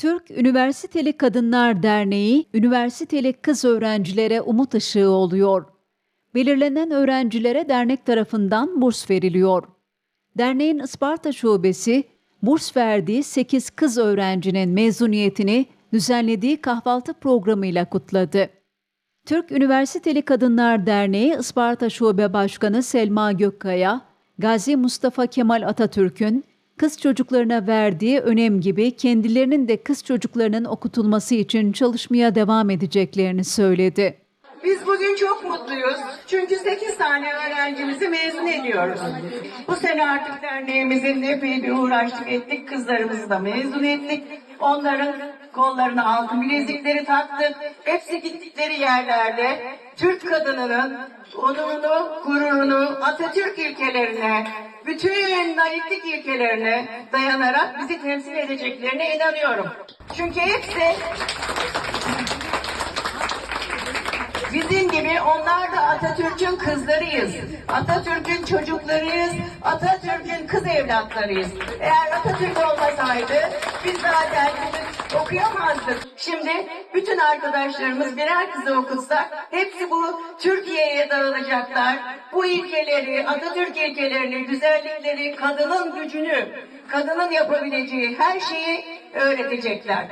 Türk Üniversiteli Kadınlar Derneği, üniversiteli kız öğrencilere umut ışığı oluyor. Belirlenen öğrencilere dernek tarafından burs veriliyor. Derneğin Isparta Şubesi, burs verdiği 8 kız öğrencinin mezuniyetini düzenlediği kahvaltı programıyla kutladı. Türk Üniversiteli Kadınlar Derneği Isparta Şube Başkanı Selma Gökkaya, Gazi Mustafa Kemal Atatürk'ün kız çocuklarına verdiği önem gibi kendilerinin de kız çocuklarının okutulması için çalışmaya devam edeceklerini söyledi. Biz bugün çok mutluyuz. Çünkü 8 tane öğrencimizi mezun ediyoruz. Bu sene artık derneğimizin epey bir uğraştık ettik. Kızlarımızı da mezun ettik. Onların kollarına altın bilezikleri taktık. Hepsi gittikleri yerlerde Türk kadınının onurunu, gururunu, Atatürk ilkelerine, bütün laiklik ilkelerine dayanarak bizi temsil edeceklerine inanıyorum. Çünkü hepsi Bizim gibi onlar da Atatürk'ün kızlarıyız. Atatürk'ün çocuklarıyız. Atatürk'ün kız evlatlarıyız. Eğer Atatürk olmasaydı biz zaten okuyamazdık. Şimdi bütün arkadaşlarımız birer kızı okutsak hepsi bu Türkiye'ye dağılacaklar. Bu ilkeleri, Atatürk ilkelerini, güzellikleri, kadının gücünü, kadının yapabileceği her şeyi öğretecekler.